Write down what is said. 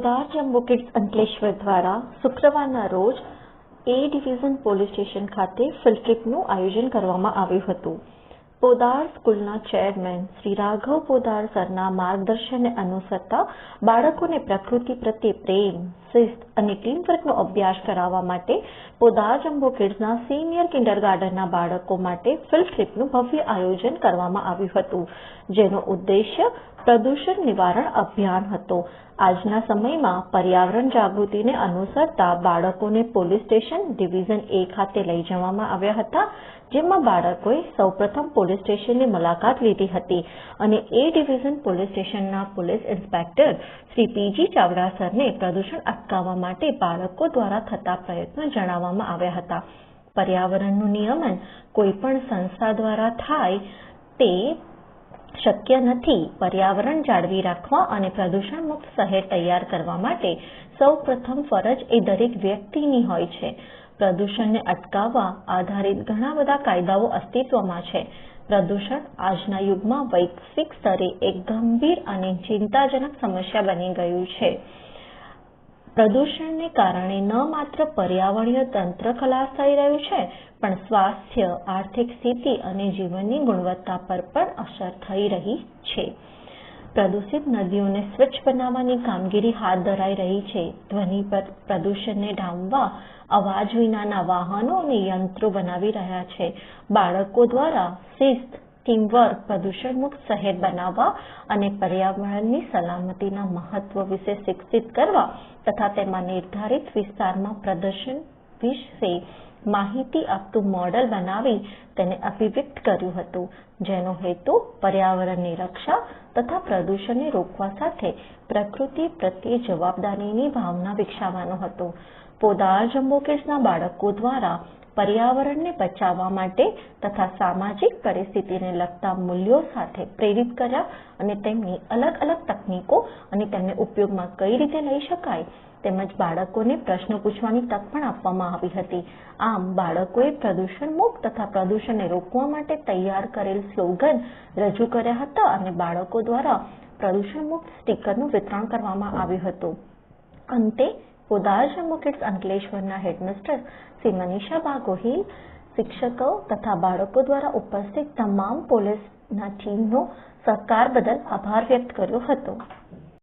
Podar jumbo kids Ankleshwar દ્વારા શુક્રવારના રોજ એ ડિવિઝન પોલીસ સ્ટેશન ખાતે ફિલ્ડ ટ્રીપનું આયોજન કરવામાં આવ્યું હતું. પોદાર સ્કૂલના ચેરમેન શ્રી રાઘવ પોદાર સરના માર્ગદર્શનને અનુસરતા બાળકોને પ્રકૃતિ પ્રત્યે પ્રેમ શિસ્ત અને ટીમવર્કનો અભ્યાસ કરાવવા માટે પોદાર જમ્બો કિડ્સના સિનિયર કિન્ડરગાર્ટનના બાળકો માટે ફિલ્ડ ટ્રીપનું ભવ્ય આયોજન કરવામાં આવ્યું હતું, જેનો ઉદ્દેશ્ય પ્રદૂષણ નિવારણ અભિયાન હતો. આજના સમયમાં પર્યાવરણ જાગૃતિને અનુસરતા બાળકોને પોલીસ સ્ટેશન ડિવિઝન એ ખાતે લઈ જવામાં આવ્યા હતા, જેમાં બાળકોએ સૌપ્રથમ પોલીસ સ્ટેશનની મુલાકાત લીધી હતી અને એ ડિવિઝન પોલીસ સ્ટેશનના police inspector Shri P G Chavda સરને પ્રદૂષણ માટે બાળકો દ્વારા થતા પ્રયત્નો જણાવવામાં આવ્યા હતા. પર્યાવરણનું નિયમન કોઈ પણ સંસ્થા દ્વારા થાય તે શક્ય નથી. પર્યાવરણ જાળવી રાખવા અને પ્રદૂષણ મુક્ત શહેર તૈયાર કરવા માટે સૌ પ્રથમ ફરજ એ દરેક વ્યક્તિની હોય છે. પ્રદૂષણને અટકાવવા આધારિત ઘણા બધા કાયદાઓ અસ્તિત્વમાં છે. પ્રદૂષણ આજના યુગમાં વૈશ્વિક સ્તરે એક ગંભીર અને ચિંતાજનક સમસ્યા બની ગયું છે. પ્રદૂષણને કારણે ન માત્ર પર્યાવરણીય તંત્ર ખલાસ થઈ રહ્યું છે, પણ સ્વાસ્થ્ય, આર્થિક સ્થિતિ અને જીવનની ગુણવત્તા પર પણ અસર થઈ રહી છે. પ્રદૂષિત નદીઓને સ્વચ્છ બનાવવાની કામગીરી હાથ ધરાઈ રહી છે. ધ્વનિ પર પ્રદૂષણને ડામવા અવાજ વિનાના વાહનો અને યંત્રો બનાવી રહ્યા છે. બાળકો દ્વારા શિસ્ત, ટીમવર્ક પ્રદૂષણ મુક્ત શહેર બનાવવા અને પર્યાવરણની સલામતીના મહત્વ વિશે શિક્ષિત કરવા તથા તેમાં નિર્ધારિત વિસ્તારમાં પ્રદર્શન વિશે માહિતી આપતું મોડલ બનાવી તેને અભિવ્યક્ત કર્યું હતું, જેનો હેતુ પર્યાવરણની રક્ષા તથા પ્રદૂષણને રોકવા સાથે પ્રકૃતિ પ્રત્યે જવાબદારીની ભાવના વિકસાવવાનો હતો. પોદાર જંબુકેશના બાળકો દ્વારા પર્યાવરણને બચાવવા માટે તથા સામાજિક પરિસ્થિતિને લગતા મૂલ્યો સાથે પ્રેરિત કર્યા અને તેમની અલગ અલગ તકનીકો અને તેમને ઉપયોગમાં કઈ રીતે લઈ શકાય તેમજ બાળકોને પ્રશ્નો પૂછવાની તક પણ આપવામાં આવી હતી. આમ બાળકોએ પ્રદૂષણ મુક્ત તથા પ્રદૂષણને રોકવા માટે તૈયાર કરેલ સ્લોગન રજૂ કર્યા હતા અને બાળકો દ્વારા પ્રદૂષણ મુક્ત સ્ટીકરનું વિતરણ કરવામાં આવ્યું હતું. અંતે પોદાર જમ્મુ કિડ્સ અંકલેશ્વરના હેડમિસ્ટર શ્રી મનીષા બાગોહિલ શિક્ષકો તથા બાળકો દ્વારા ઉપસ્થિત તમામ પોલીસના ટીમનો સહકાર બદલ આભાર વ્યક્ત કર્યો હતો.